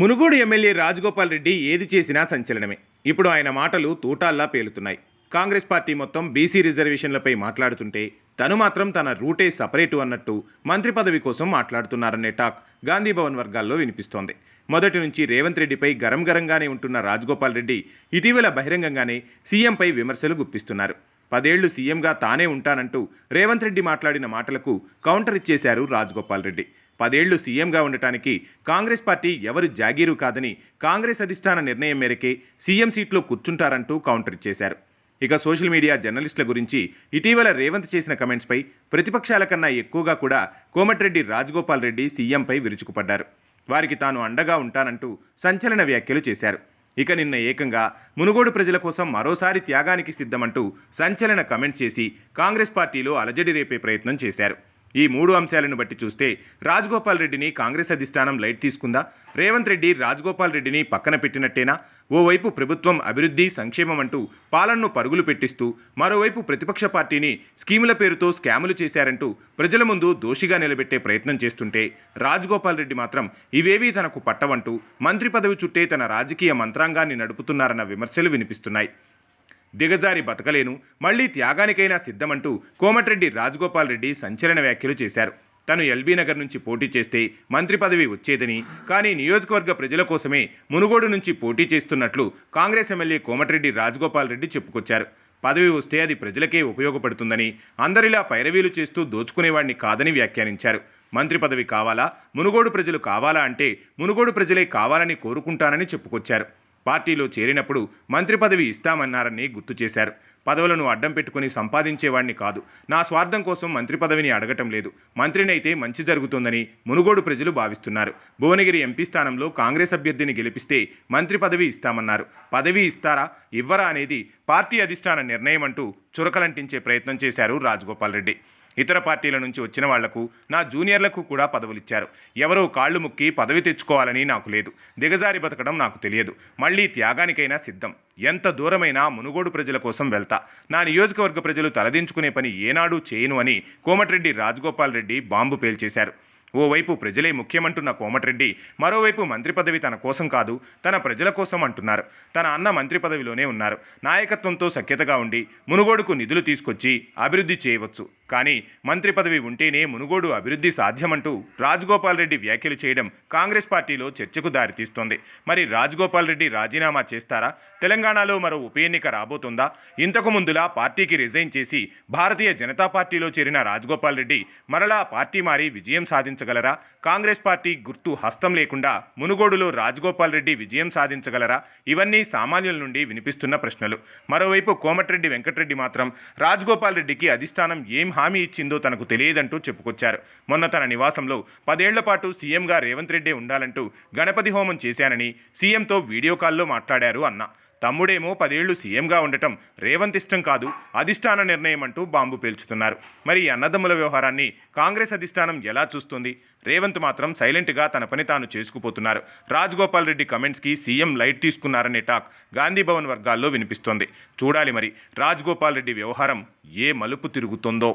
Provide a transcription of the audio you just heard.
Munugode MLA Rajagopal Reddy ఏది చేసినా సంచలనమే. ఇప్పుడు ఆయన మాటలు తూటాల్లా పేలుతున్నాయి. కాంగ్రెస్ పార్టీ మొత్తం బీసీ రిజర్వేషన్లపై మాట్లాడుతుంటే తను మాత్రం తన రూటే సపరేటు అన్నట్టు మంత్రి పదవి కోసం మాట్లాడుతున్నారనే టాక్ గాంధీభవన్ వర్గాల్లో వినిపిస్తోంది. మొదటి నుంచి రేవంత్ రెడ్డిపై గరం గరంగానే ఉంటున్న రాజగోపాల్ రెడ్డి ఇటీవల బహిరంగంగానే సీఎంపై విమర్శలు గుప్పిస్తున్నారు. పదేళ్ళు సీఎంగా తానే ఉంటానంటూ రేవంత్ రెడ్డి మాట్లాడిన మాటలకు కౌంటర్ ఇచ్చేశారు రాజగోపాల్ రెడ్డి. పదేళ్ళు సీఎంగా ఉండటానికి కాంగ్రెస్ పార్టీ ఎవరు జాగీరు కాదని కాంగ్రెస్ అధిష్టాన నిర్ణయం మేరకే సీఎం సీట్లో కూర్చుంటారంటూ కౌంటర్ ఇచ్చేశారు ఇక సోషల్ మీడియా జర్నలిస్టుల గురించి ఇటీవల రేవంత్ చేసిన కమెంట్స్పై ప్రతిపక్షాల కన్నా ఎక్కువగా కూడా కోమటిరెడ్డి రాజగోపాల్ రెడ్డి సీఎంపై విరుచుకుపడ్డారు. వారికి తాను అండగా ఉంటానంటూ సంచలన వ్యాఖ్యలు చేశారు. ఇక నిన్న ఏకంగా మునుగోడు ప్రజల కోసం మరోసారి త్యాగానికి సిద్ధమంటూ సంచలన కమెంట్ చేసి కాంగ్రెస్ పార్టీలో అలజడి రేపే ప్రయత్నం చేశారు. ఈ మూడు అంశాలను బట్టి చూస్తే రాజగోపాల్ రెడ్డిని కాంగ్రెస్ అధిష్టానం లైట్ తీసుకుందా? రేవంత్ రెడ్డి రాజగోపాల్ రెడ్డిని పక్కన పెట్టినట్టేనా? ఓవైపు ప్రభుత్వం అభివృద్ధి సంక్షేమం అంటూ పాలనను పరుగులు పెట్టిస్తూ మరోవైపు ప్రతిపక్ష పార్టీని స్కీముల పేరుతో స్కాములు చేశారంటూ ప్రజల ముందు దోషిగా నిలబెట్టే ప్రయత్నం చేస్తుంటే రాజగోపాల్ రెడ్డి మాత్రం ఇవేవీ తనకు పట్టవంటూ మంత్రి పదవి చుట్టే తన రాజకీయ మంత్రాంగాన్ని నడుపుతున్నారన్న విమర్శలు వినిపిస్తున్నాయి. దిగజారి బతకలేను మళ్ళీ త్యాగానికైనా సిద్ధమంటూ కోమటిరెడ్డి రాజగోపాల్ రెడ్డి సంచలన వ్యాఖ్యలు చేశారు. తను ఎల్బీ నగర్ నుంచి పోటీ చేస్తే మంత్రి పదవి వచ్చేదని కానీ నియోజకవర్గ ప్రజల కోసమే మునుగోడు నుంచి పోటీ చేస్తున్నట్లు Congress M L A Komatireddy Rajagopal Reddy చెప్పుకొచ్చారు. పదవి వస్తే అది ప్రజలకే ఉపయోగపడుతుందని అందరిలా పైరవీలు చేస్తూ దోచుకునేవాడిని కాదని వ్యాఖ్యానించారు. మంత్రి పదవి కావాలా? మునుగోడు ప్రజలు కావాలా అంటే మునుగోడు ప్రజలే కావాలని కోరుకుంటానని చెప్పుకొచ్చారు. పార్టీలో చేరినప్పుడు మంత్రి పదవి ఇస్తామన్నారని గుర్తు చేశారు. పదవులను అడ్డం పెట్టుకుని సంపాదించేవాణ్ణి కాదు. నా స్వార్థం కోసం మంత్రి పదవిని అడగటం లేదు. మంత్రినైతే మంచి జరుగుతుందని మునుగోడు ప్రజలు భావిస్తున్నారు. భువనగిరి ఎంపీ స్థానంలో కాంగ్రెస్ అభ్యర్థిని గెలిపిస్తే మంత్రి పదవి ఇస్తామన్నారు. పదవి ఇస్తారా? ఇవ్వరా అనేది పార్టీ అధిష్టాన నిర్ణయం అంటూ చురకలంటించే ప్రయత్నం చేశారు రాజగోపాల్ రెడ్డి. ఇతర పార్టీల నుంచి వచ్చిన వాళ్ళకు నా జూనియర్లకు కూడా పదవులిచ్చారు. ఎవరో కాళ్ళు ముక్కి పదవి తెచ్చుకోవాలని నాకు లేదు. దిగజారి బతకడం నాకు తెలియదు. మళ్ళీ త్యాగానికైనా సిద్ధం. ఎంత దూరమైనా మునుగోడు ప్రజల కోసం వెళ్తా. నా నియోజకవర్గ ప్రజలు తలదించుకునే పని ఏనాడూ చేయను అని కోమటిరెడ్డి రాజగోపాల్ రెడ్డి బాంబు పేల్చేశారు. ఓవైపు ప్రజలే ముఖ్యమంటున్న కోమటిరెడ్డి మరోవైపు మంత్రి పదవి తన కోసం కాదు తన ప్రజల కోసం అంటున్నారు. తన అన్న మంత్రి పదవిలోనే ఉన్నారు. నాయకత్వంతో సఖ్యతగా ఉండి మునుగోడుకు నిధులు తీసుకొచ్చి అభివృద్ధి చేయవచ్చు. కానీ మంత్రి పదవి ఉంటేనే మునుగోడు అభివృద్ధి సాధ్యమంటూ రాజగోపాల్ రెడ్డి వ్యాఖ్యలు చేయడం కాంగ్రెస్ పార్టీలో చర్చకు దారితీస్తోంది మరి రాజగోపాల్ రెడ్డి రాజీనామా చేస్తారా? తెలంగాణలో మరో ఉప ఎన్నిక రాబోతుందా? ఇంతకు ముందులా పార్టీకి రిజైన్ చేసి భారతీయ జనతా పార్టీలో చేరిన రాజగోపాల్ రెడ్డి మరలా పార్టీ మారి విజయం సాధించగలరా? కాంగ్రెస్ పార్టీ గుర్తు హస్తం లేకుండా మునుగోడులో రాజగోపాల్ రెడ్డి విజయం సాధించగలరా? ఇవన్నీ సామాన్యుల నుండి వినిపిస్తున్న ప్రశ్నలు. మరోవైపు కోమటిరెడ్డి వెంకటరెడ్డి మాత్రం రాజగోపాల్ రెడ్డికి అధిష్టానం ఏం హామీ ఇచ్చిందో తనకు తెలియదంటూ చెప్పుకొచ్చారు. మొన్న తన నివాసంలో పదేళ్ళ పాటు సీఎంగా రేవంత్ రెడ్డి ఉండాలంటూ గణపతి హోమం చేశానని సీఎంతో వీడియో కాల్లో మాట్లాడారు అన్న. తమ్ముడేమో పదేళ్ళు సీఎంగా ఉండటం రేవంత్ ఇష్టం కాదు అధిష్టాన నిర్ణయం అంటూ బాంబు పేల్చుతున్నారు. మరి ఈ అన్నదమ్ముల వ్యవహారాన్ని కాంగ్రెస్ అధిష్టానం ఎలా చూస్తుంది? రేవంత్ మాత్రం సైలెంట్గా తన పని తాను చేసుకుపోతున్నారు. రాజగోపాల్ రెడ్డి కమెంట్స్కి సీఎం లైట్ తీసుకున్నారనే టాక్ గాంధీ భవన్ వర్గాల్లో వినిపిస్తోంది. చూడాలి మరి రాజగోపాల్ రెడ్డి వ్యవహారం ఏ మలుపు తిరుగుతుందో.